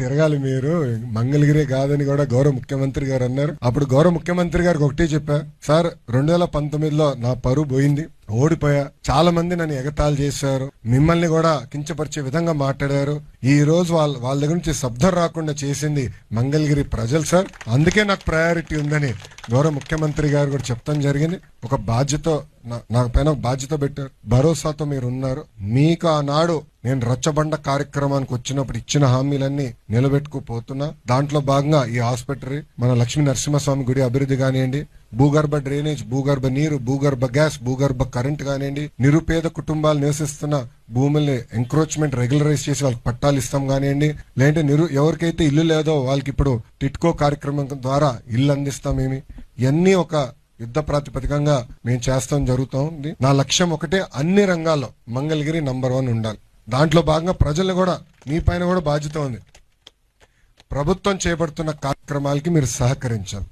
తిరగాలి మీరు. మంగళగిరి కాదని కూడా గౌరవ ముఖ్యమంత్రి గారు అన్నారు. అప్పుడు గౌరవ ముఖ్యమంత్రి గారికి ఒకటే చెప్పా సార్ రెండు వేల పంతొమ్మిదిలో నా పరువు పోయింది. ఓడిపోయా. చాలా మంది నన్ను ఎగతాళి చేశారు. మిమ్మల్ని కూడా కించపరిచే విధంగా మాట్లాడారు. ఈ రోజు వాళ్ళ వాళ్ళ దగ్గర నుంచి శబ్దం రాకుండా చేసింది మంగళగిరి ప్రజలు సార్. అందుకే నాకు ప్రయారిటీ ఉందని గౌరవ ముఖ్యమంత్రి గారు కూడా చెప్తాం జరిగింది. ఒక బాధ్యత నా- నా పైన బాధ్యత పెట్టారు. భరోసాతో మీరు ఉన్నారు మీకు ఆనాడు నేను రచ్చబండ కార్యక్రమానికి వచ్చినప్పుడు ఇచ్చిన హామీలన్నీ నిలబెట్టుకుపోతున్నా. దాంట్లో భాగంగా ఈ హాస్పిటల్ మన లక్ష్మీ నరసింహస్వామి గుడి అభివృద్ధి కానివ్వండి భూగర్భ డ్రైనేజ్ భూగర్భ నీరు భూగర్భ గ్యాస్ భూగర్భ కరెంట్ కానివ్వండి నిరుపేద కుటుంబాలు నివసిస్తున్న భూముల్ని ఎంక్రోచ్మెంట్ రెగ్యులరైజ్ చేసి వాళ్ళకి పట్టాలు ఇస్తాం కానివ్వండి లేదంటే నిరు ఎవరికైతే ఇల్లు లేదో వాళ్ళకి ఇప్పుడు టిట్కో కార్యక్రమం ద్వారా ఇల్లు అందిస్తామేమి ఇవన్నీ ఒక యుద్ధ ప్రాతిపదికంగా మేము చేస్తాం జరుగుతూ. ఉంది నా లక్ష్యం ఒకటే అన్ని రంగాల్లో మంగళగిరి నంబర్ వన్ ఉండాలి. దాంట్లో భాగంగా ప్రజలు కూడా మీ పైన కూడా బాధ్యత ఉంది. ప్రభుత్వం చేపడుతున్న కార్యక్రమాలకి మీరు సహకరించాలి.